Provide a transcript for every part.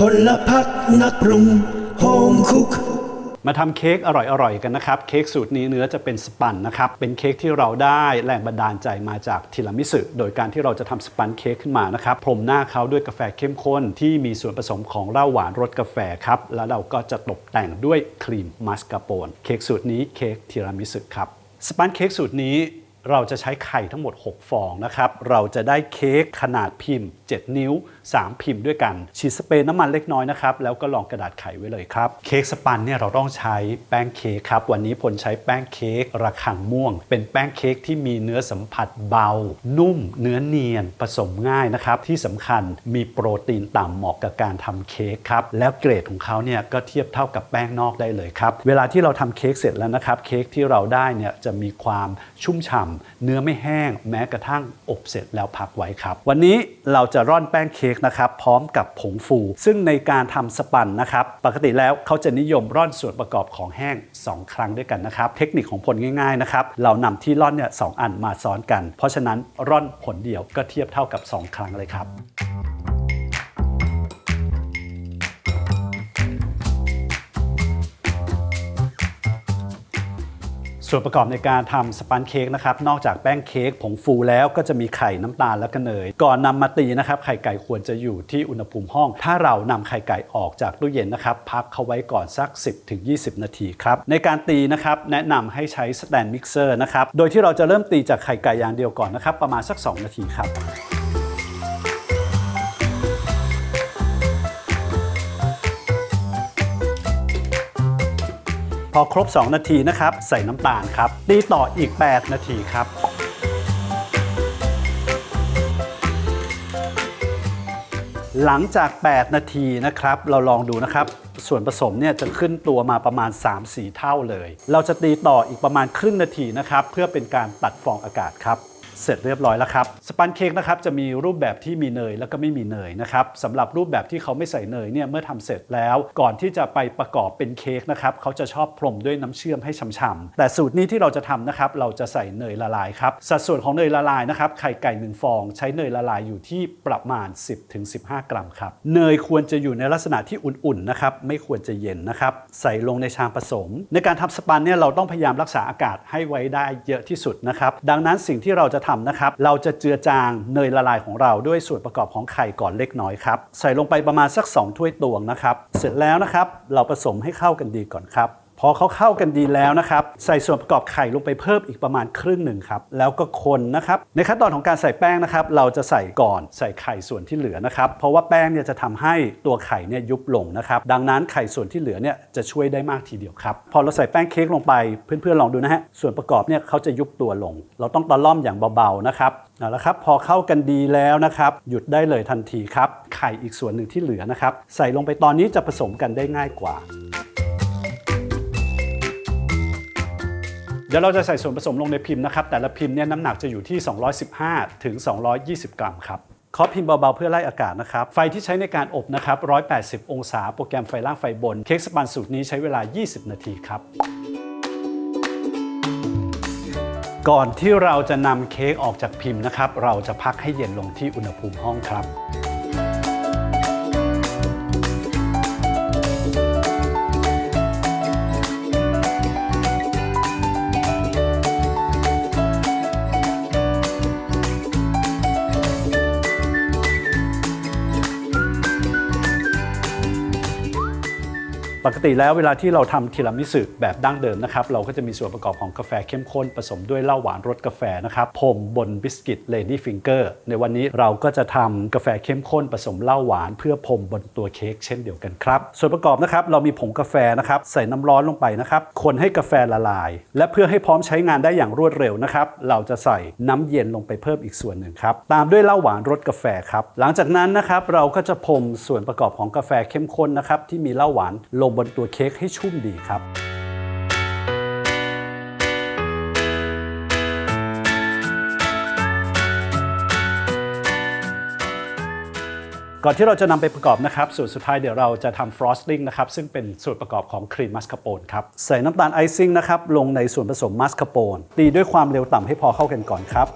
พลพักนักปรุงโฮมคุกมาทำเค้กอร่อยๆกันนะครับเค้กสูตรนี้เนื้อจะเป็นสปันนะครับเป็นเค้กที่เราได้แรงบันดาลใจมาจากทีรามิสุโดยการที่เราจะทำสปันเค้กขึ้นมานะครับพรมหน้าเขาด้วยกาแฟเข้มข้น ที่มีส่วนผสมของเหล้าหวานรสกาแฟครับแล้วเราก็จะตกแต่งด้วยครีมมัสคาโปนเค้กสูตรนี้เค้กทีรามิสุครับสปันเค้กสูตรนี้ เราจะใช้ไข่ทั้งหมด 6 ฟองนะครับ เราจะได้เค้กขนาดพิมพ์ 7 นิ้ว 3 พิมพ์ด้วยกัน ฉีดสเปรย์น้ำมันเล็กน้อยนะครับ แล้วก็ลองกระดาษไขไว้เลยครับ เค้กสปันเนี่ยเราต้องใช้แป้งเค้กครับ วันนี้ผลใช้แป้งเค้กระคังม่วง เป็นแป้งเค้กที่มีเนื้อสัมผัสเบา นุ่ม เนื้อเนียน ผสมง่ายนะครับ ที่สำคัญมีโปรตีนต่ำเหมาะกับการทำเค้กครับ แล้วเกรดของเขาเนี่ยก็เทียบเท่ากับแป้งนอกได้เลยครับ เวลาที่เราทำเค้กเสร็จแล้วนะครับ เค้กที่เราได้เนี่ยจะมีความชุ่มฉ่ำเนื้อไม่แห้งแม้กระทั่งอบเสร็จแล้วพักไว้ครับ วันนี้เราจะร่อนแป้งเค้กนะครับพร้อมกับผงฟู ซึ่งในการทำสปันนะครับปกติแล้วเขาจะนิยมร่อนส่วนประกอบของแห้ง 2 ครั้งด้วยกันนะครับ เทคนิคของผลง่ายๆนะครับเรานำที่ร่อนเนี่ยสองอันมาซ้อนกัน เพราะฉะนั้นร่อนผลเดียวก็เทียบเท่ากับ 2 ครั้งเลยครับ ส่วนประกอบในการทำสปันเค้กนะครับ นอกจากแป้งเค้กผงฟูแล้วก็จะมีไข่น้ำตาลและก็เนย ก่อนนำมาตีนะครับ ไข่ไก่ควรจะอยู่ที่อุณหภูมิห้อง ถ้าเรานำไข่ไก่ออกจากตู้เย็นนะครับ พักเขาไว้ก่อนสัก 10-20 นาทีครับ ในการตีนะครับแนะนำให้ใช้สแตนมิกเซอร์นะครับ โดยที่เราจะเริ่มตีจากไข่ไก่อย่างเดียวก่อนนะครับ ประมาณสัก 2 นาทีครับ อครบ 2 นาทีนะครับ ใส่น้ำตาลครับ ตีต่ออีก 8 นาทีครับ หลังจาก 8 นาทีนะครับ เราลองดูนะครับ ส่วนผสมเนี่ยจะขึ้นตัวมาประมาณ 3-4 เท่าเลย เราจะตีต่ออีกประมาณครึ่งนาทีนะครับ เพื่อเป็นการตัดฟองอากาศครับ เสร็จเรียบร้อยแล้วครับสปันเค้กนะครับจะมีรูปแบบที่มีเนยแล้วก็ไม่มีเนยนะครับสำหรับรูปแบบที่เขาไม่ใส่เนยเนี่ยเมื่อทำเสร็จแล้ว ก่อนที่จะไปประกอบเป็นเค้กนะครับเขาจะชอบพรมด้วยน้ำเชื่อมให้ฉ่ำๆแต่สูตรนี้ที่เราจะทำนะครับเราจะใส่เนยละลายครับสัดส่วนของเนยละลายนะครับไข่ไก่หนึ่งฟอง ใช้เนยละลายอยู่ที่ประมาณ 10-15 กรัมครับเนยควรจะอยู่ในลักษณะที่อุ่นๆนะครับไม่ควรจะเย็นนะครับใส่ลงในชามผสม ในการทำสปันเนี่ยเราต้องพยายามรักษาอากาศให้ไว้ได้เยอะที่สุดนะครับดังนั้นสิ่งที่เราจะทำนะครับ เราจะเจือจางเนยละลายของเราด้วยส่วนประกอบของไข่ก่อนเล็กน้อยครับ ใส่ลงไปประมาณสัก 2 ถ้วยตวงนะครับ เสร็จแล้วนะครับ เราผสมให้เข้ากันดีก่อนครับ พอเขาเข้ากันดีแล้วนะครับ ใส่ส่วนประกอบไข่ลงไปเพิ่มอีกประมาณครึ่งหนึ่งครับ แล้วก็คนนะครับ ในขั้นตอนของการใส่แป้งนะครับ เราจะใส่ก่อนใส่ไข่ส่วนที่เหลือนะครับ เพราะว่าแป้งเนี่ยจะทำให้ตัวไข่เนี่ยยุบลงนะครับ ดังนั้นไข่ส่วนที่เหลือเนี่ยจะช่วยได้มากทีเดียวครับ พอเราใส่แป้งเค้กลงไป เพื่อนๆลองดูนะฮะ ส่วนประกอบเนี่ยเขาจะยุบตัวลง เราต้องตะล่อมอย่างเบาๆนะครับเอาละครับพอเข้ากันดีแล้วนะครับ หยุดได้เลยทันทีครับ ไข่อีกส่วนหนึ่งที่เหลือนะครับ ใส่ลงไปตอนนี้จะผสมกันได้ง่ายกว่า ดี๋ยวเราจะใส่ส่วนผสมลงในพิมพ์นะครับ แต่ละพิมพ์เนี่ยน้ำหนักจะอยู่ที่ 215 ถึง 220 กรัมครับเคาะพิมพ์เบาๆเพื่อไล่อากาศนะครับ ไฟที่ใช้ในการอบนะครับ 180 องศา โปรแกรมไฟล่างไฟบน เค้กสปันสูตรนี้ใช้เวลา 20 นาทีครับ ก่อนที่เราจะนำเค้กออกจากพิมพ์นะครับ เราจะพักให้เย็นลงที่อุณหภูมิห้องครับ ปกติแล้วเวลาที่เราทำทีรามิสุแบบดั้งเดิมนะครับ เราก็จะมีส่วนประกอบของกาแฟเข้มข้นผสมด้วยเหล้าหวานรสกาแฟนะครับพรมบนบิสกิตเลดี้ฟิงเกอร์ในวันนี้เราก็จะทำกาแฟเข้มข้นผสมเหล้าหวาน เพื่อพรมบนตัวเค้กเช่นเดียวกันครับ ส่วนประกอบนะครับเรามีผงกาแฟนะครับใส่น้ำร้อนลงไปนะครับคนให้กาแฟละลาย และเพื่อให้พร้อมใช้งานได้อย่างรวดเร็วนะครับเราจะใส่น้ำเย็นลงไปเพิ่มอีกส่วนหนึ่งครับตามด้วยเหล้าหวานรสกาแฟครับหลังจากนั้นนะครับเราก็จะพรมส่วนประกอบของกาแฟเข้มข้นนะครับที่มีเหล้าหวานลงบนตัวเค้กให้ชุ่มดีครับก่อนที่เราจะนำไปประกอบนะครับส่วนสุดท้ายเดี๋ยวเราจะทำฟรอสติ้งนะครับซึ่งเป็นส่วนประกอบของครีมมัสคาโปนครับใส่น้ำตาลไอซิ่งนะครับลงในส่วนผสมมัสคาโปนตีด้วยความเร็วต่ำให้พอเข้ากันก่อนครับ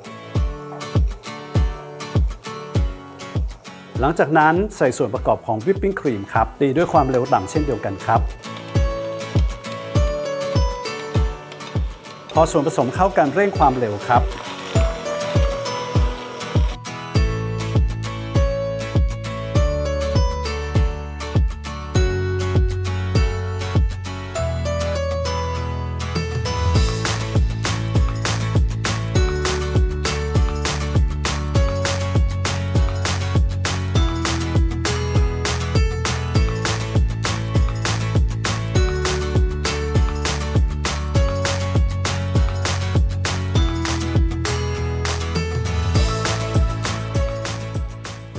หลังจากนั้นใส่ส่วนประกอบของวิปปิ้งครีมครับตีด้วยความเร็วต่ำเช่นเดียวกันครับ พอส่วนผสมเข้ากันเร่งความเร็วครับ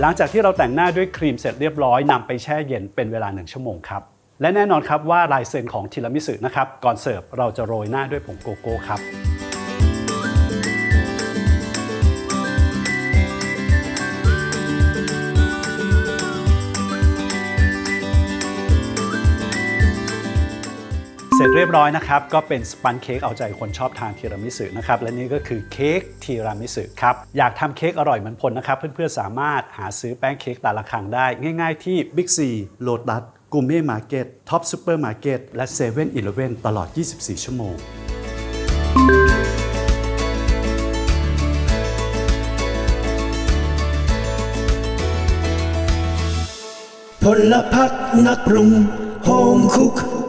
หลังจากที่เราแต่งหน้าด้วยครีมเสร็จเรียบร้อยนำไปแช่เย็นเป็นเวลา 1 ชั่วโมงครับและแน่นอนครับว่าลายเซ็นของทีรามิสุนะครับก่อนเสิร์ฟเราจะโรยหน้าด้วยผงโกโก้ครับ ร็จเรียบร้อยนะครับ ก็เป็นสปันเค้กเอาใจคนชอบทานทีรามิสุนะครับ และนี่ก็คือเค้กทีรามิสุครับ อยากทำเค้กอร่อยเหมือนพลนะครับ เพื่อนๆ สามารถหาซื้อแป้งเค้กตาละครังได้ ง่ายๆที่ Big C Lotus กูเม่มาร์เก็ตท็อปซูเปอร์มาร์เก็ตและ7 e เ e ่ e อตลอด 24 ชั่วโมงพลพักนักปรุงโฮมคุก